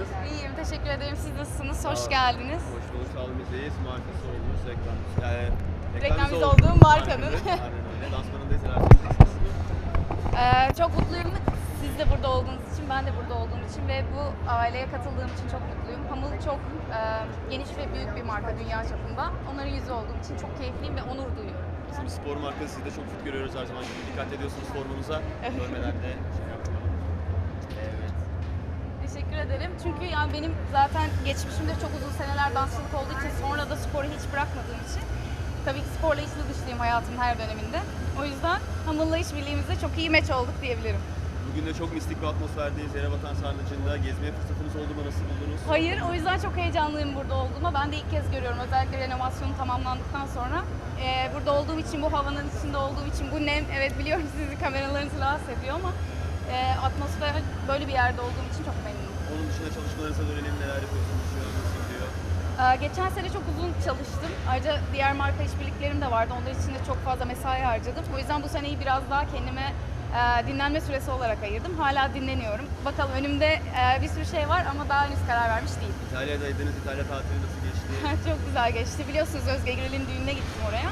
nasılsınız? İyiyim, teşekkür ederim. Siz nasılsınız? Hoş geldiniz. Hoş bulduk, sağ olun. Bizdeyiz. Markası olduğunuz reklam. Yani, Reklamcı olduğum markanın. Aynen öyle. Lansmanındayız. Ee, çok mutluyum. Siz de burada olduğunuz için, ben de burada olduğum için ve bu aileye katıldığım için çok mutluyum. Hamul çok e, geniş ve büyük bir marka dünya çapında. Onların yüzü olduğum için çok keyifliyim ve onur duyuyorum. Aslında bir spor markası sizi de çok fit görüyoruz her zaman. Dikkat ediyorsunuz formunuza. Görmelerde şey yapıyorlar. Ederim. Çünkü yani benim zaten geçmişimde çok uzun seneler dansçılık olduğu için sonra da sporu hiç bırakmadığım için tabii ki sporla içli dışlıyım hayatımın her döneminde. O yüzden Hamıl'la işbirliğimizde çok iyi meç olduk diyebilirim. Bugün de çok mistik bir atmosferdeyiz. Yerebatan Sarnıcı'nda gezmeye fırsatınız oldu mu? Nasıl buldunuz? Hayır, o yüzden çok heyecanlıyım burada olduğuma. Ben de ilk kez görüyorum özellikle renovasyonu tamamlandıktan sonra. Ee, burada olduğum için, bu havanın içinde olduğum için, bu nem, evet biliyorum sizi kameralarınız rahatsız ediyor ama e, atmosfer böyle bir yerde olduğum için çok memnunum. Onun çalışmalarınıza dönelim. Neler yapıyorsunuz şu an? Nasıl gidiyor? Ee, geçen sene çok uzun çalıştım. Ayrıca diğer marka işbirliklerim de vardı. Onlar için de çok fazla mesai harcadım. O yüzden bu seneyi biraz daha kendime e, dinlenme süresi olarak ayırdım. Hala dinleniyorum. Bakalım önümde e, bir sürü şey var ama daha henüz karar vermiş değilim. İtalya'daydınız. İtalya tatili nasıl geçti? çok güzel geçti. Biliyorsunuz Özge Gürel'in düğününe gittim oraya.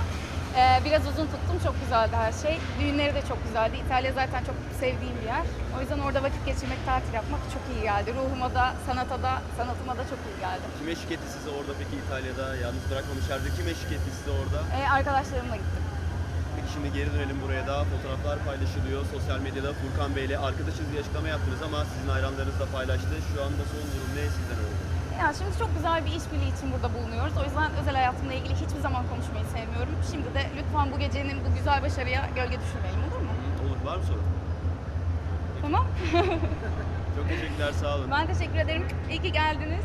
Ee, biraz uzun tuttum. Çok güzeldi her şey. Düğünleri de çok güzeldi. İtalya zaten çok sevdiğim bir yer. O yüzden orada vakit geçirmek, tatil yapmak çok iyi geldi. Ruhuma da, sanata da, sanatıma da çok iyi geldi. Kim eşlik etti sizi orada peki İtalya'da? Yalnız bırakmamışlardı. Kim eşlik etti sizi orada? Ee, arkadaşlarımla gittim. Peki şimdi geri dönelim buraya da. Fotoğraflar paylaşılıyor. Sosyal medyada Furkan Bey'le arkadaşız diye açıklama yaptınız ama sizin hayranlarınız da paylaştı. Şu anda son durum ne sizden öğrenelim? Ya şimdi çok güzel bir işbirliği için burada bulunuyoruz. O yüzden özel hayatımla ilgili hiçbir zaman konuşmayı sevmiyorum. Şimdi de lütfen bu gecenin bu güzel başarıya gölge düşürmeyelim olur mu? Olur. Var mı sorun? Tamam. Çok teşekkürler. Sağ olun. Ben teşekkür ederim. İyi ki geldiniz.